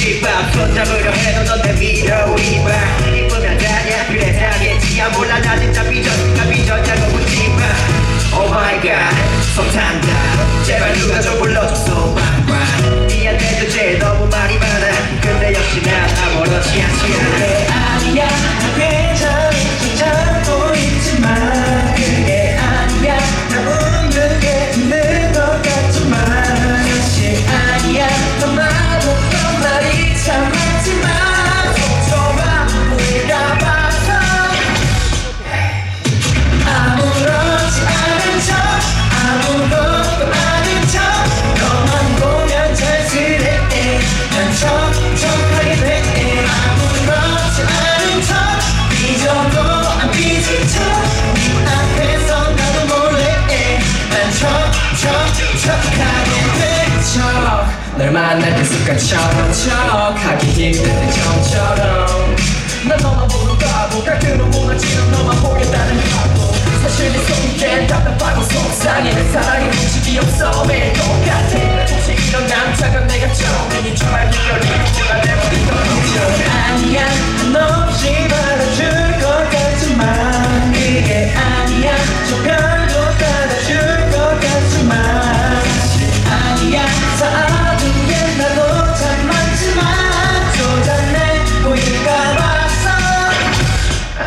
손잡으려 해도 넌내 미러 이봐 이쁘면 다냐 그래 다겠지야 몰라 나 진짜 삐졌니까 삐졌냐고 묻지마. Oh my god 속탄다. 제발 누가 좀 불러줘 빡빡 척척척하게 돼척널 만날 때 습관처럼 척하기 힘들 때 처음처럼. 난 너만 보는 바보 가끔은 무너지는 너만 보겠다는 바보. 사실 내 속에 답답하고 속상해. 내 사랑에 무식이 없어 매일 똑같아. 혹시 이런 남자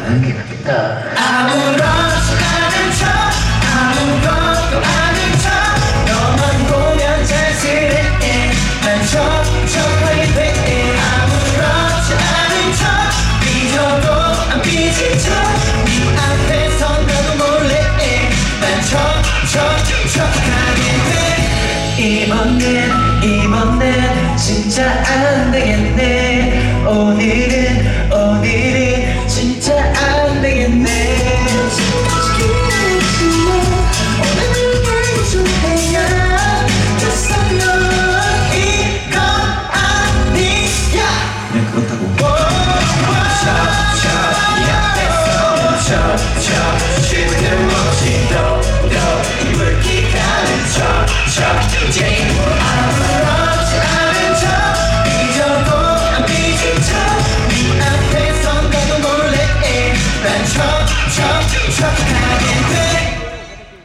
안 하는 게 낫겠다. 아무렇지 않은 척 아무것도 아닌 척 너만 보면 잘스레 난 척척하게 돼 아무렇지 않은 척 삐져도 안 삐진 척 네 앞에서 나도 몰래 난 척척척하게 돼. 이번엔 이번엔 진짜